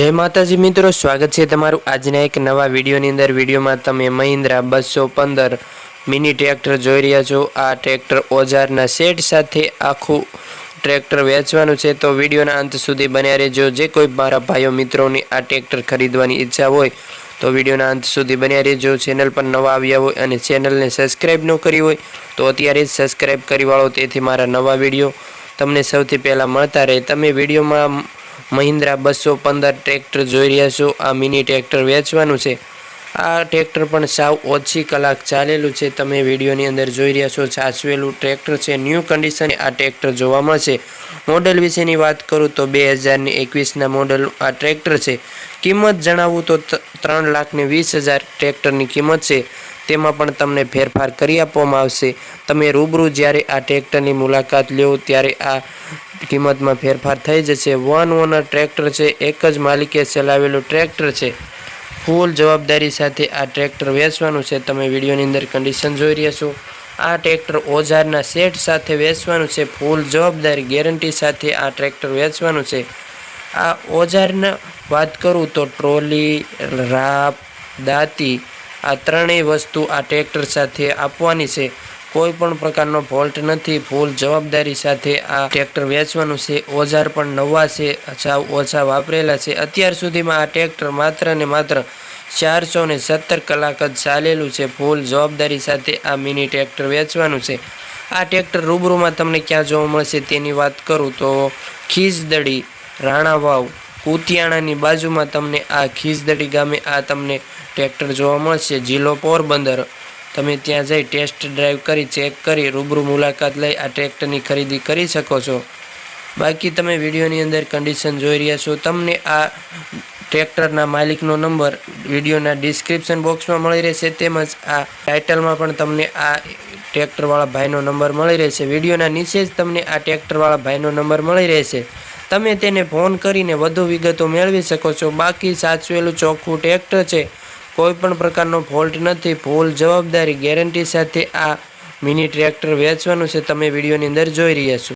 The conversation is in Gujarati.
જય માતાજી મિત્રો, સ્વાગત છે તમારું આજના એક નવા વિડીયોની અંદર. વિડીયોમાં તમે મહિન્દ્રા બસો પંદર મિની ટ્રેક્ટર જોઈ રહ્યા છો. આ ટ્રેક્ટર ઓજારના સેટ સાથે આખું ટ્રેક્ટર વેચવાનું છે. તો વિડીયોના અંત સુધી બન્યા રહેજો. જે કોઈ મારા ભાઈઓ મિત્રોની આ ટ્રેક્ટર ખરીદવાની ઈચ્છા હોય, તો વિડીયોના અંત સુધી બન્યા રહેજો. ચેનલ પર નવા આવ્યા હોય અને ચેનલને સબસ્ક્રાઈબ ન કરી હોય, તો અત્યારે જ સબસ્ક્રાઈબ કરી વાળો. તેથી મારા નવા વીડિયો તમને સૌથી પહેલાં મળતા રહે. તમે વિડીયોમાં મહિન્દ્રા બસો પંદર ટ્રેક્ટર જોઈ રહ્યા છો. આ મિની ટ્રેક્ટર વેચવાનું છે. આ ટ્રેક્ટર પણ સાવ ઓછી કલાક ચાલેલું છે. તમે વિડીયોની અંદર જોઈ રહ્યા છો, સાચવેલું ટ્રેક્ટર છે. ન્યૂ કન્ડિશન આ ટ્રેક્ટર જોવા મળશે. મોડલ વિશેની વાત કરું તો બે હજારની એકવીસના મોડલનું આ ટ્રેક્ટર છે. કિંમત જણાવું ત- ત્રણ લાખને વીસ હજાર ટ્રેક્ટરની કિંમત છે. તેમાં પણ તમને ફેરફાર કરી આપવામાં આવશે. તમે રૂબરૂ જ્યારે આ ટ્રેક્ટરની મુલાકાત લ્યો ત્યારે આ કિંમતમાં ફેરફાર થઈ જશે. વન ઓનર ટ્રેક્ટર છે. એક જ માલિકે ચલાવેલું ટ્રેક્ટર છે. ફૂલ જવાબદારી સાથે આ ટ્રેક્ટર વેચવાનું છે. તમે વિડીયોની અંદર કન્ડિશન જોઈ રહ્યા છો. આ ટ્રેક્ટર ઓઝારના સેટ સાથે વેચવાનું છે. ફૂલ જવાબદારી ગેરંટી સાથે આ ટ્રેક્ટર વેચવાનું છે. આ ઓજારના વાત કરું તો ટ્રોલી, રાપ, દાંતી આ ત્રણેય વસ્તુ આ ટ્રેક્ટર સાથે આપવાની છે. કોઈ પણ પ્રકારનો ફોલ્ટ નથી. ફૂલ જવાબદારી સાથે આ ટ્રેક્ટર વેચવાનું છે. ઓજાર પણ નવા છે. સાવ ઓછા વાપરેલા છે. અત્યાર સુધીમાં આ ટ્રેક્ટર માત્ર ને માત્ર ચારસો ને સત્તર કલાક જ ચાલેલું છે. ફૂલ જવાબદારી સાથે આ મિની ટ્રેક્ટર વેચવાનું છે. આ ટ્રેક્ટર રૂબરૂમાં તમને ક્યાં જોવા મળશે તેની વાત કરું તો ખીજદડી, રાણાવાવ, કુતિયાણાની બાજુમાં તમને આ ખીજદડી ગામે આ તમને ટ્રેક્ટર જોવા મળશે. જિલ્લો પોરબંદર. તમે ત્યાં જઈ ટેસ્ટ ડ્રાઈવ કરી ચેક કરી, રૂબરૂ મુલાકાત લઈ આ ટ્રેક્ટરની ખરીદી કરી શકો છો. બાકી તમે વિડીયોની અંદર કન્ડિશન જોઈ રહ્યા છો. તમને આ ટ્રેક્ટરના માલિકનો નંબર વિડીયોના ડિસ્ક્રિપ્શન બોક્સમાં મળી રહેશે. તેમજ આ ટાઇટલમાં પણ તમને આ ટ્રેક્ટરવાળા ભાઈનો નંબર મળી રહેશે. વિડીયોના નીચે જ તમને આ ટ્રેક્ટરવાળા ભાઈનો નંબર મળી રહેશે. તમે તેને ફોન કરીને વધુ વિગતો મેળવી શકો છો. બાકી સાચવેલું ચોખ્ખું ટ્રેક્ટર છે. કોઈ પણ પ્રકારનો ફોલ્ટ નથી. ફૂલ જવાબદારી ગેરંટી સાથે આ મિની ટ્રેક્ટર વેચવાનું છે. તમે વિડીયોની અંદર જોઈ રહ્યા છો.